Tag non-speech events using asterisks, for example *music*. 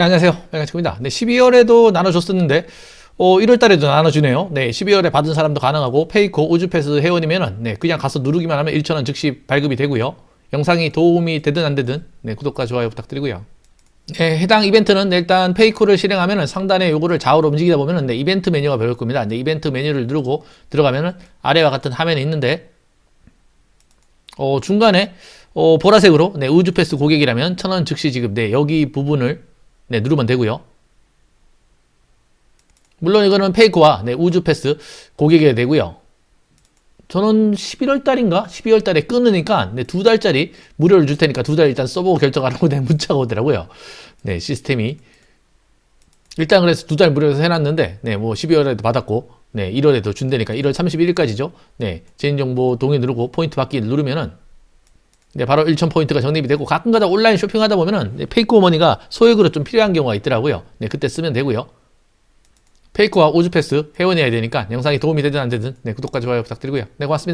네, 안녕하세요. 백아치입니다. 네, 12월에도 나눠줬었는데, 어, 1월달에도 나눠주네요. 네, 12월에 받은 사람도 가능하고, 페이코 우주패스 회원이면은, 네, 그냥 가서 누르기만 하면 1,000원 즉시 발급이 되고요. 영상이 도움이 되든 안 되든, 네, 구독과 좋아요 부탁드리고요. 네, 해당 이벤트는 네, 일단 페이코를 실행하면은 상단에 요거를 좌우로 움직이다 보면은 네, 이벤트 메뉴가 보일 겁니다. 네, 이벤트 메뉴를 누르고 들어가면은 아래와 같은 화면이 있는데, 어, 중간에 어, 보라색으로 네, 우주패스 고객이라면 1,000원 즉시 지급. 네, 여기 부분을 네, 누르면 되고요. 물론 이거는 페이크와 네, 우주 패스 고객이 되고요. 저는 11월 달인가 12월 달에 끊으니까 네, 두 달짜리 무료를 줄 테니까 두 달 일단 써보고 결정하라고 *laughs* 네, 문자가 오더라고요. 네, 시스템이 일단 그래서 두 달 무료에서 해놨는데 네, 뭐 12월에도 받았고 네, 1월에도 준다니까 1월 31일까지죠. 네, 개인정보 동의 누르고 포인트 받기 누르면은 네, 바로 1,000포인트가 적립이 되고 가끔가다 온라인 쇼핑하다 보면은 네, 페이크 어머니가 소액으로 좀 필요한 경우가 있더라고요. 네, 그때 쓰면 되고요. 페이크와 우주패스 회원이어야 되니까 영상이 도움이 되든 안 되든 네, 구독과 좋아요 부탁드리고요. 네, 고맙습니다.